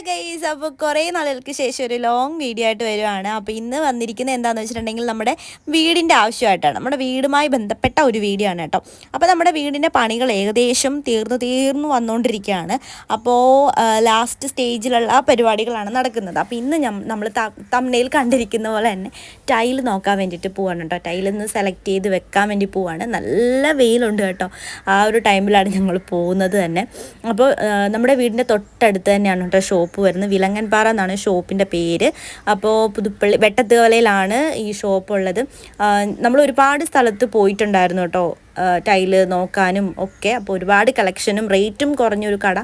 Hello guys അപ്പോൾ കുറേ നാളുകൾക്ക് ശേഷം ഒരു ലോങ് വീഡിയോ ആയിട്ട് വരുവാണ്. അപ്പോൾ ഇന്ന് വന്നിരിക്കുന്നത് എന്താണെന്ന് വെച്ചിട്ടുണ്ടെങ്കിൽ നമ്മുടെ വീടിന്റെ ആവശ്യമായിട്ടാണ്. നമ്മുടെ വീടുമായി ബന്ധപ്പെട്ട ഒരു വീഡിയോ ആണ് കേട്ടോ. അപ്പോൾ നമ്മുടെ വീടിന്റെ പണികൾ ഏകദേശം തീർന്നു തീർന്നു വന്നുകൊണ്ടിരിക്കുകയാണ് അപ്പോൾ ലാസ്റ്റ് സ്റ്റേജിലുള്ള പരിപാടികളാണ് നടക്കുന്നത്. അപ്പോൾ ഇന്ന് നമ്മൾ തമ്മനയിൽ കണ്ടിരിക്കുന്ന പോലെ തന്നെ ടൈൽ നോക്കാൻ വേണ്ടിയിട്ട് പോവാണ് കേട്ടോ. ടൈൽ ഇന്ന് സെലക്ട് ചെയ്ത് വെക്കാൻ വേണ്ടി പോവാണ്. നല്ല വെയിലുണ്ട് കേട്ടോ. ആ ഒരു ടൈമിലാണ് ഞങ്ങൾ പോകുന്നത് തന്നെ. അപ്പോൾ നമ്മുടെ വീടിന്റെ തൊട്ടടുത്ത് തന്നെയാണ് കേട്ടോ ഷോപ്പ് വരുന്നത്. വിലങ്ങൻപാറ എന്നാണ് ഷോപ്പിന്റെ പേര്. അപ്പോൾ പുതുപ്പള്ളി വെട്ടത്തുകലയിലാണ് ഈ ഷോപ്പ് ഉള്ളത്. നമ്മൾ ഒരുപാട് സ്ഥലത്ത് പോയിട്ടുണ്ടായിരുന്നു കേട്ടോ. ടൈൽ നോക്കാനും ഒക്കെ. അപ്പോൾ ഒരുപാട് കളക്ഷനും റേറ്റും കുറഞ്ഞൊരു കട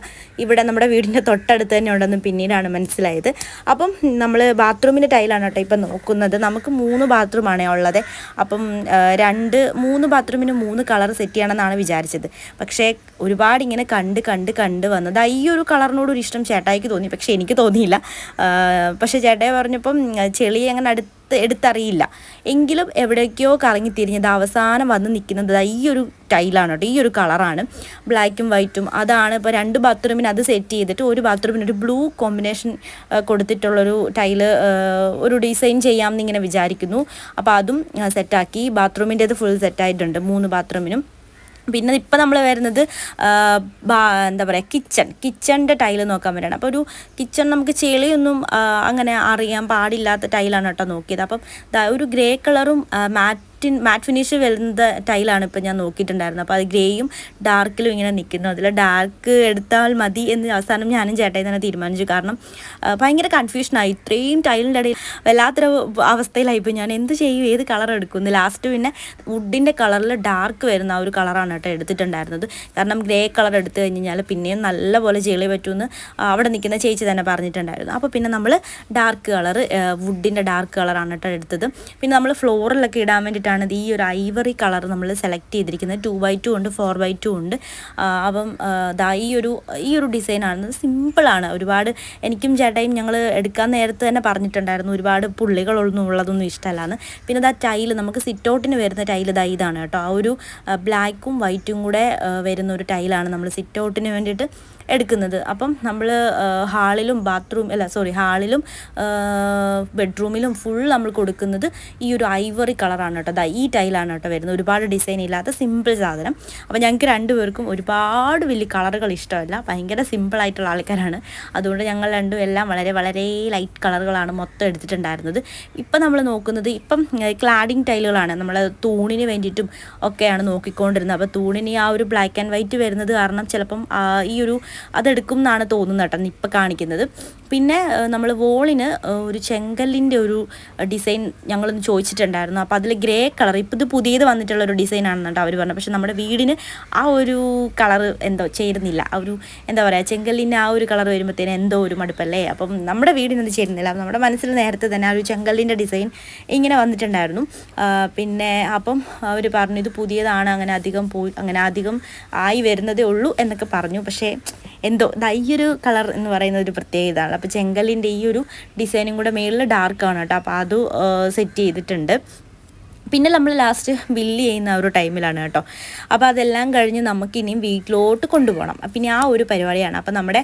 ഇവിടെ നമ്മുടെ വീടിന്റെ തൊട്ടടുത്ത് തന്നെ ഉണ്ടെന്ന് പിന്നീടാണ് മനസ്സിലായത്. അപ്പം നമ്മൾ ബാത്റൂമിന്റെ ടൈലാണ് കേട്ടോ ഇപ്പം നോക്കുന്നത്. നമുക്ക് മൂന്ന് ബാത്റൂമാണ് ഉള്ളത്. അപ്പം രണ്ട് മൂന്ന് ബാത്റൂമിന് മൂന്ന് കളർ സെറ്റ് ചെയ്യണമെന്നാണ് വിചാരിച്ചത്. പക്ഷേ ഒരുപാട് ഇങ്ങനെ കണ്ട് കണ്ട് കണ്ട് വന്നത് ഈ ഒരു കളറിനോട് ഒരു ഇഷ്ടം ചേട്ടായിക്ക് തോന്നി. പക്ഷേ എനിക്ക് തോന്നിയില്ല. പക്ഷേ ചേട്ടായി പറഞ്ഞപ്പം ചെളി അങ്ങനെ അടുത്ത് എടുത്തറിയില്ല. എങ്കിലും എവിടേക്കോ കറങ്ങി തിരിഞ്ഞത് അവസാനം വന്ന് നിൽക്കുന്നത് ഈ ഒരു ടൈലാണ് കേട്ടോ. ഈ ഒരു കളറാണ്. ബ്ലാക്കും വൈറ്റും അതാണ് ഇപ്പോൾ രണ്ട് ബാത്റൂമിന് അത് സെറ്റ് ചെയ്തിട്ട് ഒരു ബാത്റൂമിന് ഒരു ബ്ലൂ കോമ്പിനേഷൻ കൊടുത്തിട്ടുള്ളൊരു ടൈൽ ഒരു ഡിസൈൻ ചെയ്യാമെന്ന് ഇങ്ങനെ വിചാരിക്കുന്നു. അപ്പോൾ അതും സെറ്റാക്കി. ബാത്റൂമിന്റേത് ഫുൾ സെറ്റായിട്ടുണ്ട്. മൂന്ന് ബാത്റൂമിനും. പിന്നെ ഇപ്പം നമ്മൾ വരുന്നത് എന്താ പറയുക കിച്ചൺ. കിച്ചണിന്റെ ടൈൽ നോക്കാൻ വരണം അപ്പോൾ ഒരു കിച്ചൺ നമുക്ക് ചെളിയൊന്നും അങ്ങനെ അറിയാൻ പാടില്ലാത്ത ടൈലാണ് കേട്ടോ നോക്കിയത്. അപ്പം ഒരു ഗ്രേ കളറും മാറ്റ് മാറ്റിൻ മാറ്റ് ഫിനിഷ് വരുന്ന ടൈലാണ് ഇപ്പോൾ ഞാൻ നോക്കിയിട്ടുണ്ടായിരുന്നത്. അപ്പോൾ അത് ഗ്രേയും ഡാർക്കിലും ഇങ്ങനെ നിൽക്കുന്നു. അതിൽ ഡാർക്ക് എടുത്താൽ മതി എന്ന് അവസാനം ഞാനും ചേട്ടായി തന്നെ തീരുമാനിച്ചു. കാരണം ഭയങ്കര കൺഫ്യൂഷനായി ഇത്രയും ടൈലിന്റെ ഇടയിൽ വല്ലാത്തൊരു അവസ്ഥയിലായിപ്പോൾ ഞാൻ എന്ത് ചെയ്യും? ഏത് കളർ എടുക്കുന്നു? ലാസ്റ്റ് പിന്നെ വുഡിന്റെ കളറിൽ ഡാർക്ക് വരുന്ന ആ ഒരു കളറാണ് കേട്ടോ എടുത്തിട്ടുണ്ടായിരുന്നത്. കാരണം ഗ്രേ കളർ എടുത്തു കഴിഞ്ഞാൽ പിന്നെയും നല്ലപോലെ ചെളി പറ്റുമെന്ന് അവിടെ നിൽക്കുന്ന ചേച്ചി തന്നെ പറഞ്ഞിട്ടുണ്ടായിരുന്നു. അപ്പോൾ പിന്നെ നമ്മൾ ഡാർക്ക് കളർ വുഡിന്റെ ഡാർക്ക് കളറാണ് കേട്ടോ എടുത്തത്. പിന്നെ നമ്മൾ ഫ്ലോറിലൊക്കെ ഇടാൻ വേണ്ടിയിട്ടാണ് ഈ ഒരു ഐവറി കളർ നമ്മൾ സെലക്ട് ചെയ്തിരിക്കുന്നത്. ടു ബൈ ടു ഉണ്ട് ഫോർ ബൈ ടു ഉണ്ട്. അപ്പം ദാ ഈ ഒരു ഈ ഒരു ഡിസൈനാണ് സിമ്പിളാണ് ഒരുപാട് എനിക്കും ചേട്ടായും ഞങ്ങൾ എടുക്കാൻ നേരത്തെ തന്നെ പറഞ്ഞിട്ടുണ്ടായിരുന്നു. ഒരുപാട് പുള്ളികളൊന്നും ഉള്ളതൊന്നും ഇഷ്ടമല്ലാന്ന്. പിന്നെ ദാ ടൈൽ നമുക്ക് സിറ്റൗട്ടിന് വരുന്ന ടൈൽ ദാ ഇതാണ് കേട്ടോ. ആ ഒരു ബ്ലാക്കും വൈറ്റും കൂടെ വരുന്ന ഒരു ടൈലാണ് നമ്മൾ സിറ്റൗട്ടിന് വേണ്ടിയിട്ട് എടുക്കുന്നത്. അപ്പം നമ്മൾ ഹാളിലും ബാത്റൂം അല്ല സോറി ഹാളിലും ബെഡ്റൂമിലും ഫുൾ നമ്മൾ കൊടുക്കുന്നത് ഈ ഒരു ഐവറി കളറാണ് കേട്ടോ. ഈ ടൈലാണ് കേട്ടോ വരുന്നത്. ഒരുപാട് ഡിസൈൻ ഇല്ലാത്ത സിമ്പിൾ സാധനം. അപ്പോൾ ഞങ്ങൾക്ക് രണ്ടുപേർക്കും ഒരുപാട് വലിയ കളറുകൾ ഇഷ്ടമല്ല. ഭയങ്കര സിമ്പിളായിട്ടുള്ള ആൾക്കാരാണ്. അതുകൊണ്ട് ഞങ്ങൾ രണ്ടും എല്ലാം വളരെ വളരെ ലൈറ്റ് കളറുകളാണ് മൊത്തം എടുത്തിട്ടുണ്ടായിരുന്നത്. ഇപ്പം നമ്മൾ നോക്കുന്നത് ഇപ്പം ക്ലാഡിങ് ടൈലുകളാണ് നമ്മൾ തൂണിന് വേണ്ടിയിട്ടും ഒക്കെയാണ് നോക്കിക്കൊണ്ടിരുന്നത്. അപ്പോൾ തൂണിന് ആ ഒരു ബ്ലാക്ക് ആൻഡ് വൈറ്റ് വരുന്നത് കാരണം ചിലപ്പം ഈ ഒരു അതെടുക്കും എന്നാണ് തോന്നുന്നത് കേട്ടോ ഇപ്പം കാണിക്കുന്നത്. പിന്നെ നമ്മൾ വോളിന് ഒരു ചെങ്കല്ലിന്റെ ഒരു ഡിസൈൻ ഞങ്ങളൊന്ന് ചോദിച്ചിട്ടുണ്ടായിരുന്നു. അപ്പോൾ അതിൽ ഗ്രേ കളർ. ഇപ്പോൾ ഇത് പുതിയത് വന്നിട്ടുള്ള ഒരു ഡിസൈൻ ആണെന്നുണ്ട് അവർ പറഞ്ഞു പക്ഷെ നമ്മുടെ വീടിന് ആ ഒരു കളർ എന്തോ ചേരുന്നില്ല. ആ ഒരു എന്താ പറയുക ചെങ്കല്ലിന്റെ ആ ഒരു കളർ വരുമ്പോഴത്തേന് എന്തോ ഒരു മടുപ്പല്ലേ? അപ്പം നമ്മുടെ വീടിന് അത് ചേരുന്നില്ല. നമ്മുടെ മനസ്സിൽ നേരത്തെ തന്നെ ആ ഒരു ചെങ്കല്ലിന്റെ ഡിസൈൻ ഇങ്ങനെ വന്നിട്ടുണ്ടായിരുന്നു. പിന്നെ അപ്പം അവർ പറഞ്ഞു ഇത് പുതിയതാണ്. അങ്ങനെ അധികം പോയി അങ്ങനെ അധികം ആയി വരുന്നതേ ഉള്ളൂ എന്നൊക്കെ പറഞ്ഞു. പക്ഷേ എന്തോ ഈ ഒരു കളർ എന്ന് പറയുന്ന ഒരു പ്രത്യേകതയാണ് അപ്പോൾ ചെങ്കലിന്റെ ഈ ഒരു ഡിസൈനും കൂടെ മേളിൽ ഡാർക്കാണ് കേട്ടോ. അപ്പോൾ അത് സെറ്റ് ചെയ്തിട്ടുണ്ട്. പിന്നെ നമ്മൾ ലാസ്റ്റ് ബില്ല് ചെയ്യുന്ന ഒരു ടൈമിലാണ് കേട്ടോ. അപ്പോൾ അതെല്ലാം കഴിഞ്ഞ് നമുക്കിനിയും വീട്ടിലോട്ട് കൊണ്ടുപോകണം. പിന്നെ ആ ഒരു പരിപാടിയാണ്. അപ്പോൾ നമ്മുടെ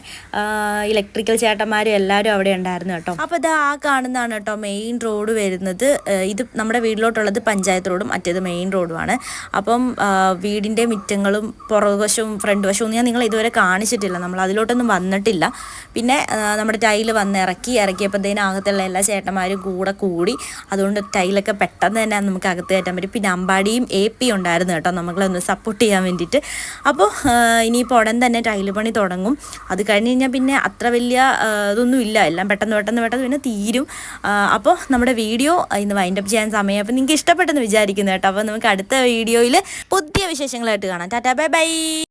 ഇലക്ട്രിക്കൽ ചേട്ടന്മാരും എല്ലാവരും അവിടെ ഉണ്ടായിരുന്നു കേട്ടോ. അപ്പോൾ ഇത് ആ കാണുന്നതാണ് കേട്ടോ മെയിൻ റോഡ് വരുന്നത്. ഇത് നമ്മുടെ വീട്ടിലോട്ടുള്ളത് പഞ്ചായത്ത് റോഡും മറ്റേത് മെയിൻ റോഡുമാണ് അപ്പം വീടിന്റെ മുറ്റങ്ങളും പുറകുവശവും ഫ്രണ്ട് വശവും ഞാൻ നിങ്ങൾ ഇതുവരെ കാണിച്ചിട്ടില്ല. നമ്മൾ അതിലോട്ടൊന്നും വന്നിട്ടില്ല. പിന്നെ നമ്മുടെ ടൈൽ വന്ന് ഇറക്കി. ഇറക്കിയപ്പോഴത്തേനും അകത്തുള്ള എല്ലാ ചേട്ടന്മാരും കൂടെ കൂടി. അതുകൊണ്ട് ടൈലൊക്കെ പെട്ടെന്ന് തന്നെ നമുക്ക് അകത്ത് കയറ്റാൻ പറ്റും. പിന്നെ അമ്പാടിയും എ പി ഉണ്ടായിരുന്നു കേട്ടോ. നമ്മളൊന്ന് സപ്പോർട്ട് ചെയ്യാൻ വേണ്ടിയിട്ട്. അപ്പോൾ ഇനിയിപ്പോൾ ഉടൻ തന്നെ ടൈൽ പണി തുടങ്ങും. അത് കഴിഞ്ഞ് കഴിഞ്ഞാൽ പിന്നെ അത്ര വലിയ ഇതൊന്നും ഇല്ല. എല്ലാം പെട്ടെന്ന് പെട്ടെന്ന് പെട്ടെന്ന് പിന്നെ തീരും. അപ്പോൾ നമ്മുടെ വീഡിയോ ഇന്ന് വൈൻഡപ്പ് ചെയ്യാൻ സമയം. അപ്പോൾ നിങ്ങൾക്ക് ഇഷ്ടപ്പെട്ടെന്ന് വിചാരിക്കുന്നു കേട്ടോ. അപ്പോൾ നമുക്ക് അടുത്ത വീഡിയോയിൽ പുതിയ വിശേഷങ്ങളായിട്ട് കാണാം. Tata bye bye.